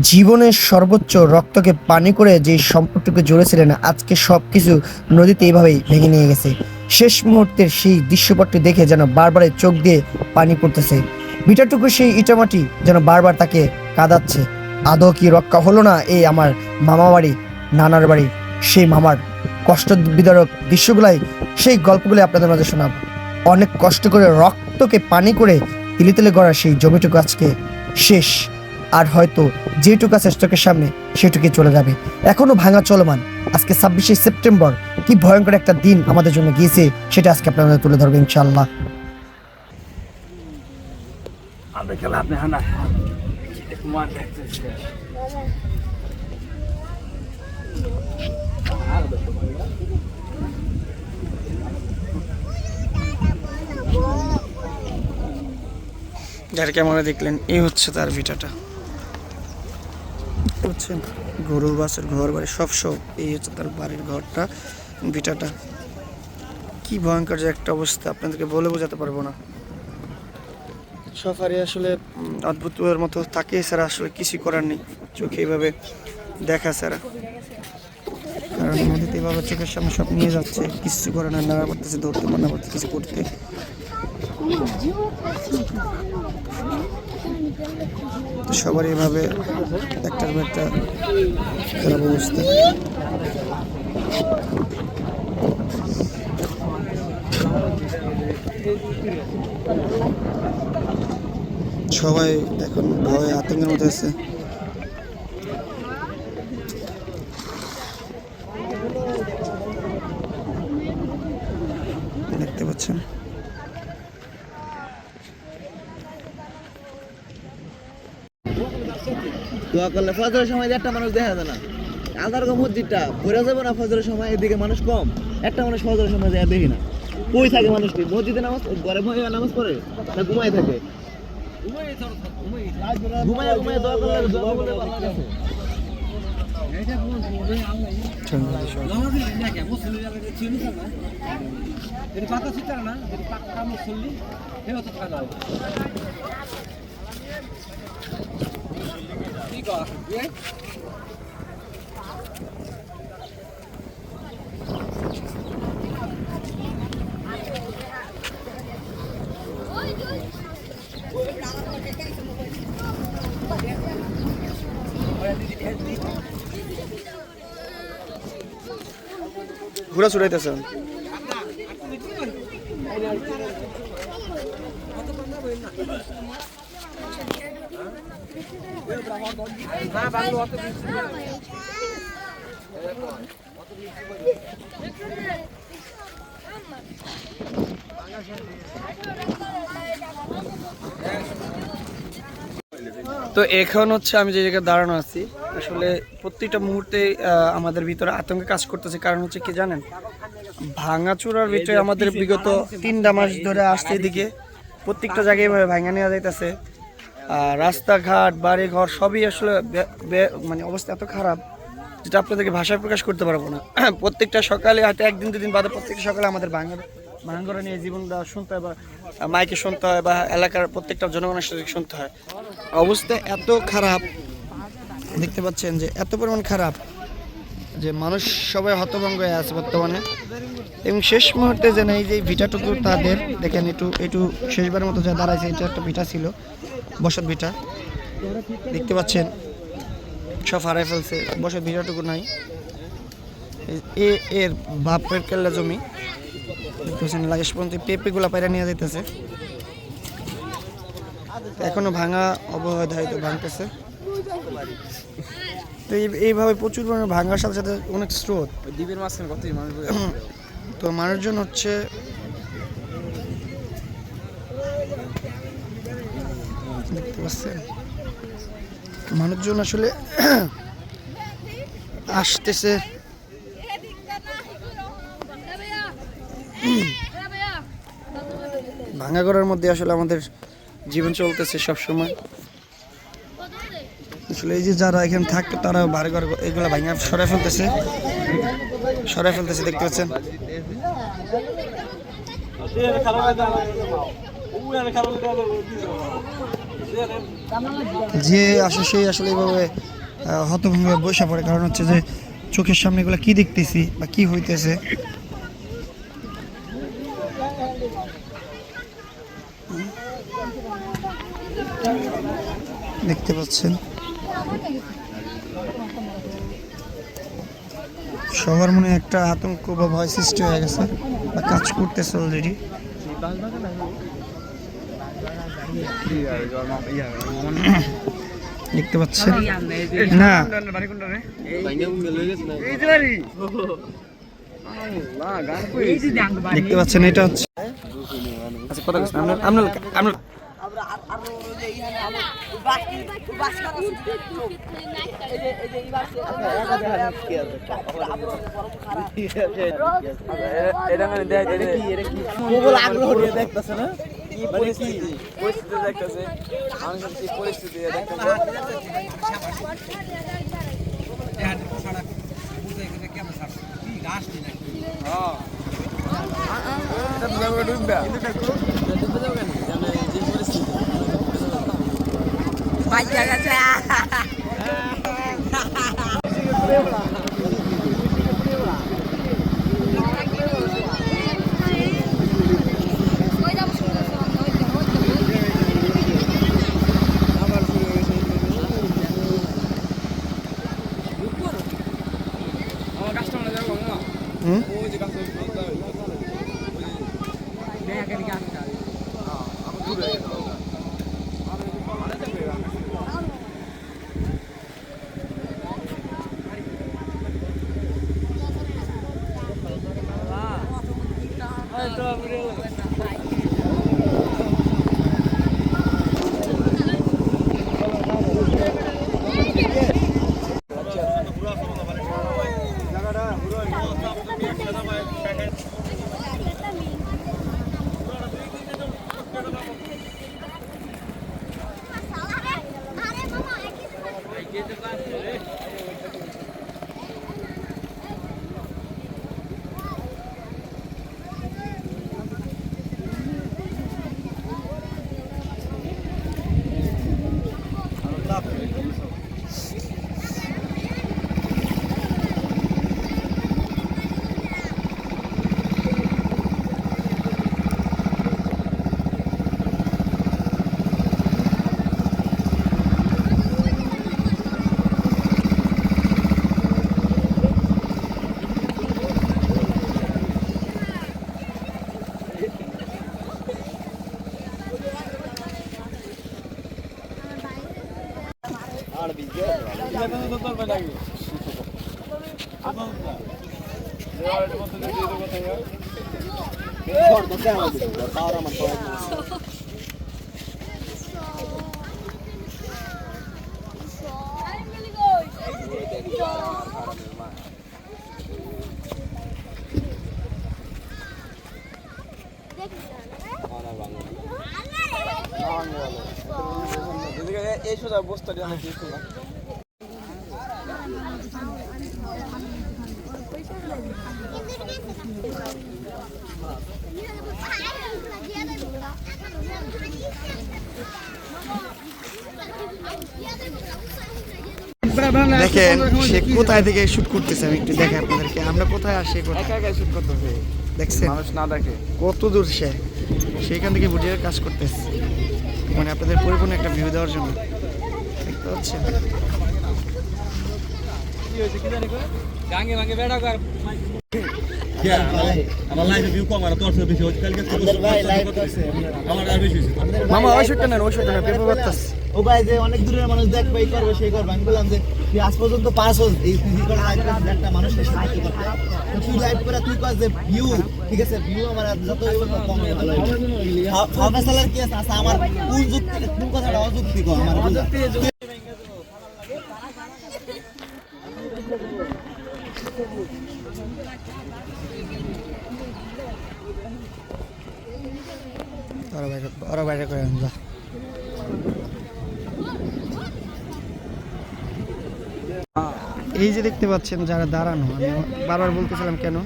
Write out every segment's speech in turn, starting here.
জীবনের সর্বোচ্চ রক্তকে পানি করে যে সম্পর্কটুকু জুড়েছিলেন, আজকে সব কিছু নদীতে এইভাবেই ভেঙে নিয়ে গেছে। শেষ মুহূর্তের সেই দৃশ্যপটটি দেখে যেন বারবার চোখ দিয়ে পানি পড়তেছে। বিটাটুকু সেই ইটামাটি যেন বারবার তাকে কাঁদাচ্ছে। আদৌ কি রক্ষা হলো না এই আমার মামা বাড়ি, নানার বাড়ি? সেই মামার কষ্ট বিদারক দৃশ্যগুলাই, সেই গল্পগুলি আপনাদের মাঝে শোনাব। অনেক কষ্ট করে রক্তকে পানি করে তিলে তিলে গড়া সেই জমিটুকু আজকে শেষ। আর হয়তো যেটুকু আছে স্টকের সামনে সেটুকুই চলে যাবে। এখনও ভাঙা চলমান। আজকে ছাব্বিশে সেপ্টেম্বর। কি ভয়ঙ্কর একটা দিন আমাদের জন্য গিয়েছে সেটা আজকে আপনাদের তুলে ধরবো ইনশাল্লাহ. যার ক্যামেরা দেখলেন এই হচ্ছে তার ভিটাটা বুঝছেন গরু বাসের ঘর বাড়ি, সব সব। এই হচ্ছে তার বাড়ির ঘরটা, ভিটাটা। কি ভয়ঙ্কর যে একটা অবস্থা, আপনাদেরকে বলে বোঝাতে পারব না। সফারি আসলে অদ্ভুতের মতো থাকে ছাড়া আসলে কিছু করার নেই। চোখে এইভাবে দেখা ছাড়া। কারণ নদীতে এভাবে চোখের সামনে সব নিয়ে যাচ্ছে, কিছু করে না করতেছে ধরতে মানা করতে কিছু করতে। সবার এভাবে একটার একটা খারাপ অবস্থা। সবাই এখন ভয় আতঙ্কের মধ্যে আছে দেখতে পাচ্ছেন দোয়া করলে ফজরের সময় একটা মানুষ দেখা যায় না। আলাদা রকম মসজিদটা ঘুরে যাবে না ফজরের সময়, এদিকে মানুষ কম। একটা মানুষ ফজরের সময় যায় দেখি না। কই থাকে মানুষটি মসজিদে নামাজ, ঘরে বসে নামাজ পড়ে না ঘুমাই থাকে? আছে ঘোরা ছুটাইতেছে তো এখন হচ্ছে আমি যে জায়গায় দাঁড়ানো আছি, আসলে প্রত্যেকটা মুহূর্তে আমাদের ভিতরে আতঙ্কে কাজ করতেছে। কারণ হচ্ছে কি জানেন, ভাঙাচুরার ভিতরে আমাদের বিগত তিনটা মাস ধরে আসছে এদিকে। প্রত্যেকটা জায়গায় ভাঙা নেওয়া যাইতেছে। রাস্তাঘাট বাড়ি ঘর সবই আসলে মানে অবস্থা এত খারাপ যেটা আপনাদেরকে ভাষায় প্রকাশ করতে পারব না। প্রত্যেকটা সকালে হয়তো একদিন, দুদিন বাদে প্রত্যেকটা সকালে আমাদের ভাঙার ভাঙাগড়া নিয়ে জীবনটা শুনতে হয় বা মাইকে শুনতে হয় বা এলাকার প্রত্যেকটা জনগণের সাথে শুনতে হয়। অবস্থা এত খারাপ। দেখতে পাচ্ছেন যে এত পরিমাণ খারাপ যে মানুষ সবাই হতভঙ্গ হয়ে আছে বর্তমানে। এবং শেষ মুহূর্তে যেন এই যে ভিটাটুকু তাদের, দেখেন একটু একটু শেষবারের মতো যা দাঁড়াইছে, এটা একটা ভিটা ছিল। বসত ভিটা। দেখতে পাচ্ছেন সব হারাই ফেলছে বসত ভিটাটুকু নাই। এ এর বাপের কেল্লা জমি। দেখতে পাচ্ছেন লাগেশ পর্যন্ত পেঁপেগুলা পায়রা নিয়ে যাইতেছে। এখনও ভাঙা অবহেদ হয়তো ভাঙতেছে। তো এই- এইভাবে প্রচুর পরিমাণে ভাঙার সাথে সাথে অনেক স্রোত। ওই দ্বীপের মাঝখানে কত মানুষ তো মানুষজন হচ্ছে পাচ্ছেন মানুষজন আসলে আসতেছে। ভাঙা ঘরের মধ্যে আসলে আমাদের জীবন চলতেছে সব সময় আসলে এই যে যারা এখানে থাকতো তারা বাড়ি ঘর এগুলো ভাঙা সরাই ফেলতেছে। সরাই ফেলতেছে, দেখতে পাচ্ছেন? যে আসে সেই আসলে এইভাবে হয়ে বসে পড়ে। কারণ হচ্ছে যে চোখের সামনে এগুলো কি দেখতেছি বা কি হইতেছে? দেখতে পাচ্ছেন? সবার মনে একটা আতঙ্ক বা ভয় সৃষ্টি হয়ে গেছে বা কাজ করতেছে অলরেডি দেখতে পাচ্ছেন না দেখতে পাচ্ছেন এটা হচ্ছে আচ্ছা আগ্রহ দেখতেছে না কি? পরিস্থিতি পরিস্থিতি দেখতেছে। মানুষের কি পরিস্থিতি দেখতেছে? হ্যাঁ। হুম? Ai, tá, tô abrindo. এই সোজা বস্তাটি অনেক কিছু না দেখেন সে কোথায় থেকে শুট করতেছে আমি একটু দেখে আপনাদেরকে। আমরা কোথায় আসি কোথায়? একা একা শুট করতেছে। দেখছেন? মানুষ না দেখে। কত দূর সে? সেইখান থেকে ভিডিওর কাজ করতেছে। মানে আপনাদের পরিপূর্ণ একটা ভিউ দেওয়ার জন্য। দেখতে পাচ্ছেন? আমার লাইফে কম আর তোর বেশি হচ্ছে কালকে ভাই লাইভ করছে আমার আর বেশি হয়েছে। মামা ওই শুটটা নেন ওই শুটটা নেন পেপার করতেছে। ও ভাই যে অনেক দূরের মানুষ দেখবে এই করবে সেই করবে। আমি বললাম যে তুই আজ পর্যন্ত পাস হোস। এই ফিজিক্যাল লাইফ একটা মানুষকে সাহায্য করতে তুই লাইভ করে তুই কর যে ভিউ ঠিক আছে? ভিউ আমার যত কম ভালো হবে ফাউন্ডেশনের কি আছে। আমার কোন যুক্তি কোন কথাটা অযুক্তি কো আমার বুঝা বাইরে ওরা বাইরে করে আন, এই যে দেখতে পাচ্ছেন যারা দাঁড়ানো, আমি বারবার বলতেছিলাম কেন?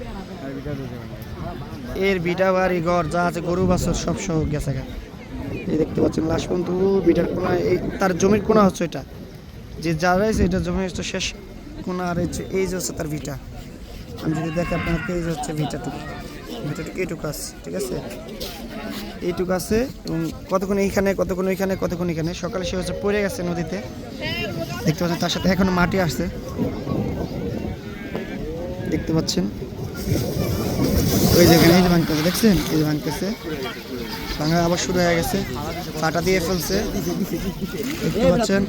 এর বিটা বাড়ি ঘর, যা আছে গরু, বাছর, সব সহ গেছে এই দেখতে পাচ্ছেন লাশ পর্যন্ত বিটার কোনা, এই তার জমির কোনা হচ্ছে এটা। যে যা রয়েছে, এটা জমি হচ্ছে শেষ কোনা হচ্ছে এই যে হচ্ছে তার ভিটা আমি যদি দেখি আপনাকে এই যে হচ্ছে ভিটাটুকু ভিটাটুকু এইটুকু আছে, ঠিক আছে? এইটুকু আছে এবং কতক্ষণ এইখানে, কতক্ষণ ওইখানে, কতক্ষণ এখানে। সকালে সে হচ্ছে পড়ে গেছে নদীতে। দেখতে পাচ্ছেন, তার সাথে এখনও মাটি আসছে। দেখতে পাচ্ছেন। ওই যেখানে এই যে ভাঙতেছে, দেখছেন? এই যে ভাঙতেছে। ভাঙা আবার শুরু হয়ে গেছে। কাটা দিয়ে ফেলছে। দেখতে পাচ্ছেন।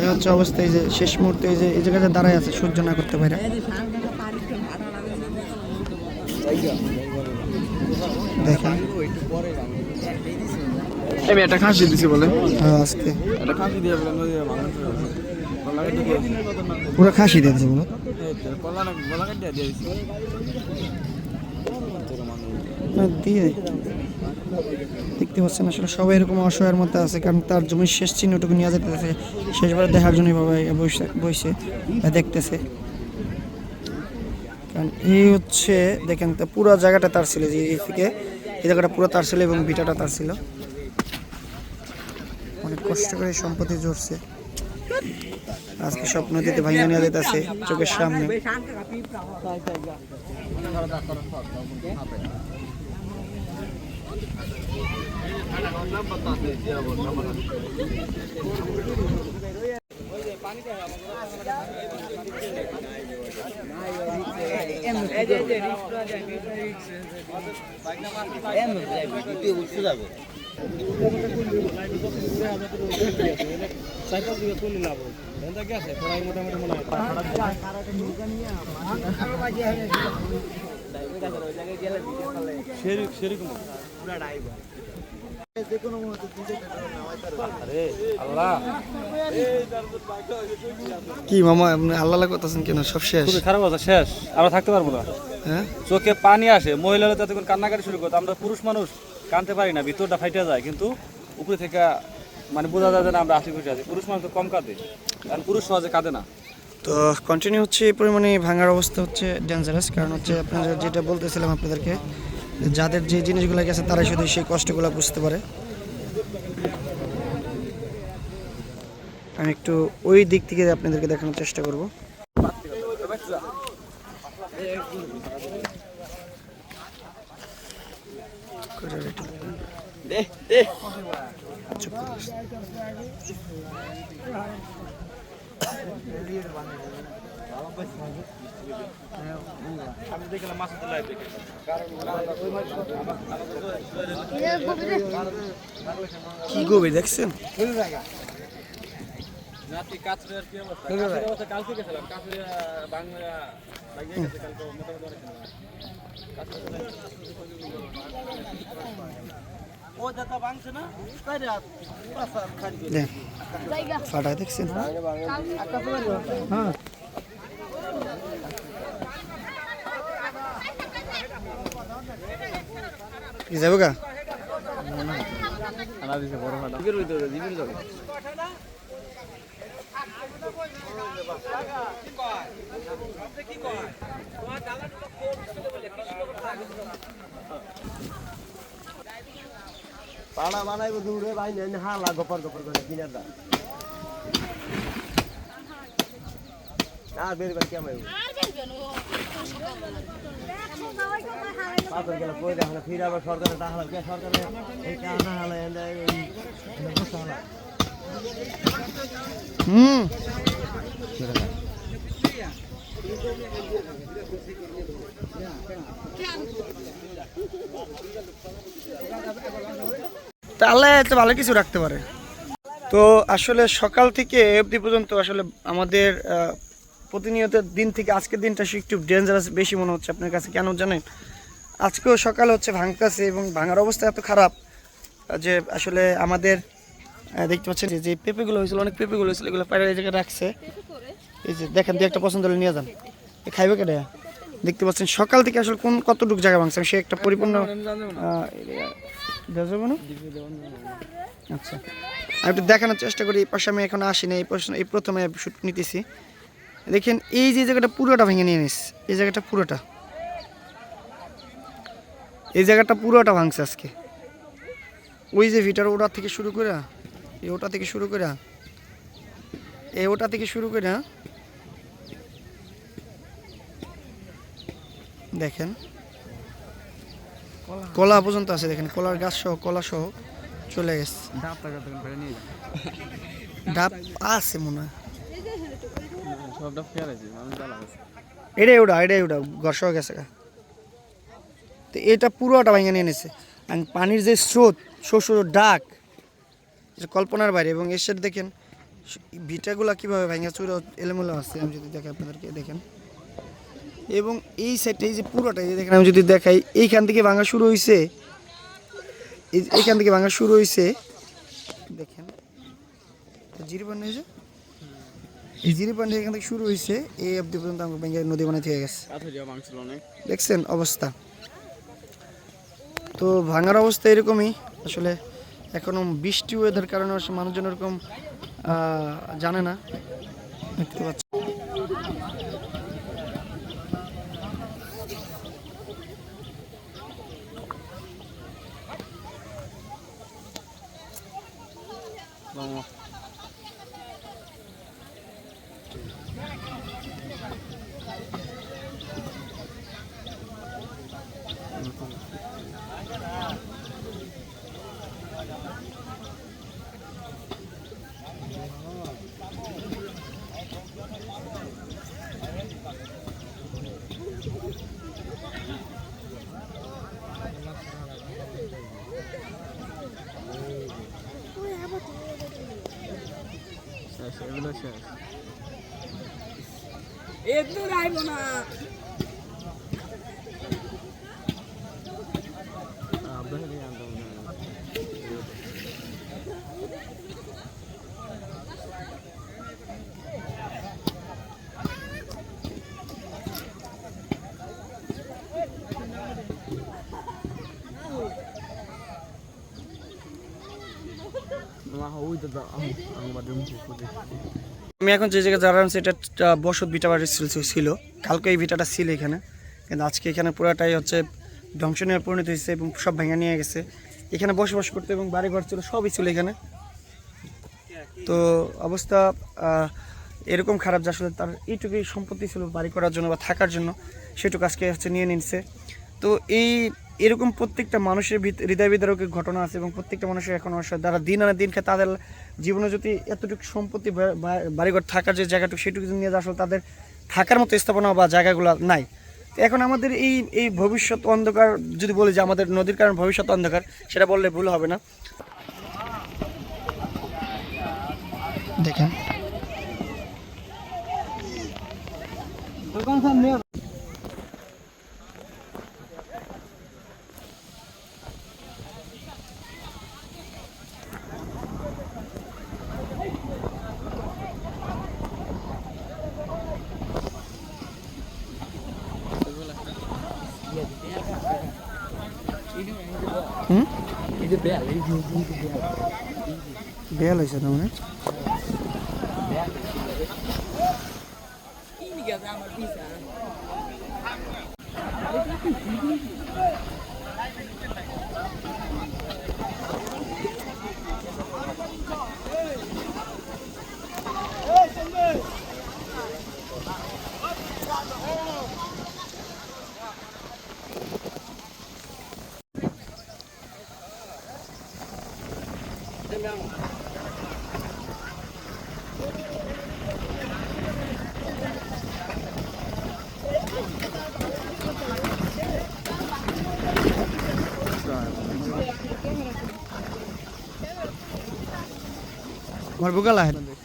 এই হচ্ছে অবস্থা, এই যে শেষ মুহূর্তে এই যে, এই জায়গাতে দাঁড়ায় আছে, সহ্য না করতে পারে। দেখেন আমি একটা খাসি দিছি বলে। হ্যাঁ, আজকে। একটা খাসি দিয়ে বলে নদী পুরো খাসি বলো। দিয়ে দিছি। দিয়ে। দেখতে পাচ্ছেন আসলে সবাই এরকম অসহায়ের মধ্যে আছে কারণ তার জমির শেষ চিহ্নটুকু নিয়ে যেতেছে শেষবার দেখার জন্য বাবা বসে বসে দেখতেছে। কারণ এই হচ্ছে দেখেন তো পুরো জায়গাটা তার ছিল যে এই থেকে এই জায়গাটা পুরো তার ছিল এবং বিটাটা তার ছিল। অনেক কষ্ট করে সম্পত্তি জড়ছে আজকে সব নদীতে ভাঙিয়ে নিয়ে যেতেছে চোখের সামনে। সেরকম পুরা ড্রাইভার কি মামা আপনি আল্লাহ করতেছেন কেন? সব শেষ? খারাপ অবস্থা শেষ। আমরা থাকতে পারব না। হ্যাঁ? চোখে পানি আসে মহিলারা ততক্ষণ কান্নাকাটি শুরু করতো। আমরা পুরুষ মানুষ কানতে পারি না ভিতরটা ফাইটে যায়। কিন্তু উপরে থেকে মানে বোঝা যায় যে না আমরা আশি খুশি আছি। পুরুষ মানুষ তো কম কাঁদে কারণ পুরুষ সহজে কাঁদে না। তো কন্টিনিউ হচ্ছে এই পরিমাণে ভাঙার অবস্থা হচ্ছে ডেঞ্জারাস কারণ হচ্ছে আপনারা যেটা বলতেছিলাম আপনাদেরকে যাদের যে জিনিসগুলো গেছে, তারাই শুধু সেই কষ্টগুলো বুঝতে পারে আমি একটু ওই দিক থেকে আপনাদেরকে দেখানোর চেষ্টা করব। আমি দেখলাম মাছ লাইভ দেখে কি গভীর দেখছেন? নাতি কাছরে আর কি অবস্থা কাছরে অবস্থা কালকে গেছিলাম কাছরে বাংলা লাগিয়ে গেছে কালকে মোটামুটি অনেক ও যাতা বাংছে না তাই রে দেখ ফাটা দেখছেন? হ্যাঁ। কি যাব গা? পাড়া বানাইব দূরে ভাই নেন হালা গপর গপর করে কিনার দা আর বের ভাই কেমন পাথর গেল কই দেখা না ফিরে আবার সরকারে টাকা কে সরকারে এই টাকা হালা এন্ড এই বসা হালা হুম তা আল্লাহ এত ভালো কিছু রাখতে পারে। তো আসলে সকাল থেকে অবধি পর্যন্ত আসলে আমাদের প্রতিনিয়ত দিন থেকে আজকের দিনটা একটু ডেঞ্জারাস বেশি মনে হচ্ছে আপনার কাছে কেন জানেন? আজকেও সকাল হচ্ছে ভাঙতেছে এবং ভাঙার অবস্থা এত খারাপ যে আসলে আমাদের দেখতে পাচ্ছেন যে- পেঁপেগুলো হয়েছিল অনেক পেঁপেগুলো হয়েছিল এগুলো পায়রা জায়গায় রাখছে। এই যে দেখেন দিয়ে একটা পছন্দ হলে নিয়ে যান। খাইবে কেটে দেখতে পাচ্ছেন সকাল থেকে আসলে কোন কতটুকু জায়গা ভাঙছে? সে একটা পরিপূর্ণ আচ্ছা। আমি একটু দেখানোর চেষ্টা করি এই পাশে আমি এখন আসি না এই প্রশ্ন এই প্রথমে শুট নিতেছি। দেখেন এই যে জায়গাটা পুরোটা ভেঙে নিয়ে নিস এই জায়গাটা পুরোটা। এই জায়গাটা পুরোটা ভাঙছে আজকে। ওই যে ভিটার ওটা থেকে শুরু করে এই ওটা থেকে শুরু করে এই ওটা থেকে শুরু করে। দেখেন কলা পর্যন্ত আছে দেখেন কলার গাছ সহ কলা সহ চলে গেছে। ডাব আছে মনে হয়। এটাই ওটা এটাই ওটা ঘর সহ গেছে। তো এটা পুরোটা ভেঙে নিয়ে নিছে। আর পানির যে স্রোত শ্বশুর ডাক কল্পনার বাইরে। এবং এর সাথে দেখেন, ভিটাগুলা কীভাবে ভেঙে চুরো এলোমেলো আছে। আমি যদি দেখি আপনাদেরকে দেখেন। এবং এই সাইডটা এই যে পুরোটা, এই দেখেন, আমি যদি দেখাই, এইখান থেকে ভাঙা শুরু হয়েছে এই এইখান থেকে ভাঙা শুরু হয়েছে দেখেন জিরি পান্ডে হয়েছে এই জিরি পয়েন্ট এখান থেকে শুরু হয়েছে এই অবধি পর্যন্ত আমাকে ভেঙে নদী বানাতে থেকে গেছে। দেখছেন অবস্থা। তো ভাঙার অবস্থা এরকমই। আসলে এখনও বৃষ্টি ওয়েদার কারণে মানুষজন এরকম আহ, জানে না। দেখতে পাচ্ছি খাইব না Nah, udah tak, aku badem আমি এখন যে জায়গায় দাঁড়ালাম, সেটা বসত ভিটা বাড়ি ছিল- কালকে এই ভিটাটা ছিল এখানে। কিন্তু আজকে এখানে পুরাটাই হচ্ছে ধ্বংস নিয়ে পরিণত হয়েছে এবং সব ভেঙে নিয়ে গেছে। এখানে বসবাস করতে এবং বাড়ি ঘর ছিল, সবই ছিল এখানে। তো অবস্থা এরকম খারাপ যে আসলে তার এইটুকুই সম্পত্তি ছিল বাড়ি করার জন্য বা থাকার জন্য, সেটুকু আজকে হচ্ছে নিয়ে নিচ্ছে তো এই এরকম প্রত্যেকটা মানুষের ভিত- হৃদয় বিদারক ঘটনা আছে এবং প্রত্যেকটা মানুষের এখন আসলে যারা দিন আনে দিন খায় তাদের জীবনে যদি এতটুকু সম্পত্তি বাড়িঘর থাকার যে জায়গাটুকু সেটুকু যদি নিয়ে আসলে তাদের থাকার মতো স্থাপনা বা জায়গাগুলো নাই। তো এখন আমাদের এই এই ভবিষ্যৎ অন্ধকার যদি বলি যে আমাদের নদীর কারণ ভবিষ্যৎ অন্ধকার সেটা বললে ভুল হবে না। দেখেন হুম বেয়াল হয়েছে না মানে? আমার મારે ભૂગા લાગે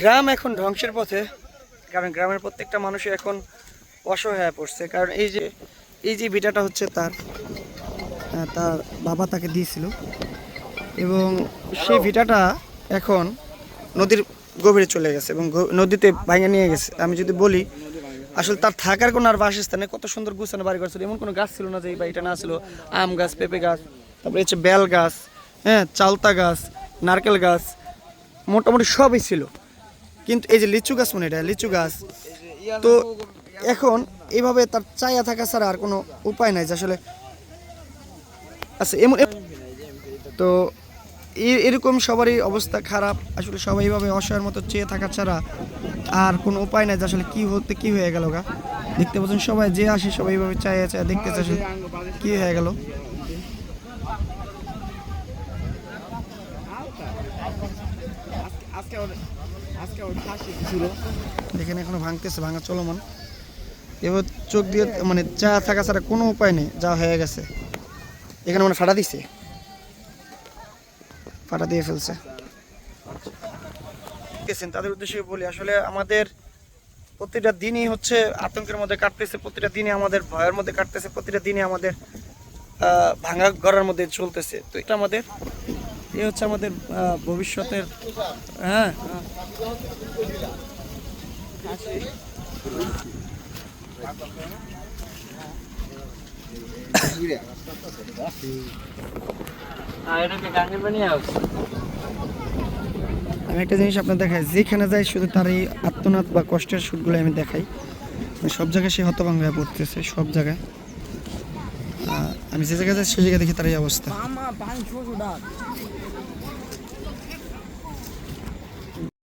গ্রাম এখন ধ্বংসের পথে। কারণ গ্রামের প্রত্যেকটা মানুষই এখন অসহায় হয়ে পড়ছে। কারণ এই যে এই যে ভিটাটা হচ্ছে তার তার বাবা তাকে দিয়েছিল। এবং সেই ভিটাটা এখন নদীর গভীরে চলে গেছে এবং নদীতে ভাঙে নিয়ে গেছে। আমি যদি বলি আসলে তার থাকার কোনো আর বাসস্থানে কত সুন্দর গুছানো বাড়ি করছিল এমন কোনো গাছ ছিল না যে এই বাড়িটা না ছিল। আম গাছ পেঁপে গাছ তারপরে হচ্ছে বেল গাছ হ্যাঁ চালতা গাছ, নারকেল গাছ, মোটামুটি সবই ছিল। কিন্তু এই যে লিচু গাছ মনে এটা, লিচু গাছ, তো এখন এইভাবে তার চায়া থাকা ছাড়া আর কোনো উপায় নাই যে আসলে আচ্ছা এমন এম- তো এরকম সবারই অবস্থা খারাপ। আসলে সবাই এইভাবে অসহায়ের মতো চেয়ে থাকা ছাড়া আর কোনো উপায় নাই যে আসলে কী হতে কী হয়ে গেল গা। দেখতে পাচ্ছেন সবাই যে আসে সবাই এইভাবে চায় চায় দেখতে আসলে কী হয়ে গেল। দেখেন এখনও ভাঙতেছে, ভাঙা চলমান। এবার চোখ দিয়ে মানে চা থাকা ছাড়া কোনো উপায় নেই, যা হয়ে গেছে। এখানে মানে ফাটা দিছে। ফাটা দিয়ে ফেলছে। দেখতেছেন, তাদের উদ্দেশ্যে বলি, আসলে আমাদের প্রতিটা দিনই হচ্ছে আতঙ্কের মধ্যে কাটতেছে, প্রতিটা দিনই আমাদের ভয়ের মধ্যে কাটতেছে, প্রতিটা দিনই আমাদের ভাঙা ঘরের মধ্যে চলতেছে। তো এটা আমাদের এই হচ্ছে আমাদের ভবিষ্যতের হ্যাঁ। আমি একটা জিনিস আপনার দেখাই, যেখানে যাই শুধু তার এই আত্মনাদ বা কষ্টের সুরগুলো আমি দেখাই। মানে সব জায়গায় সে হতভঙ্গ পড়তেছে সব জায়গায়। আমি যে জায়গায় যাই, সেই জায়গায় দেখি তার এই অবস্থা।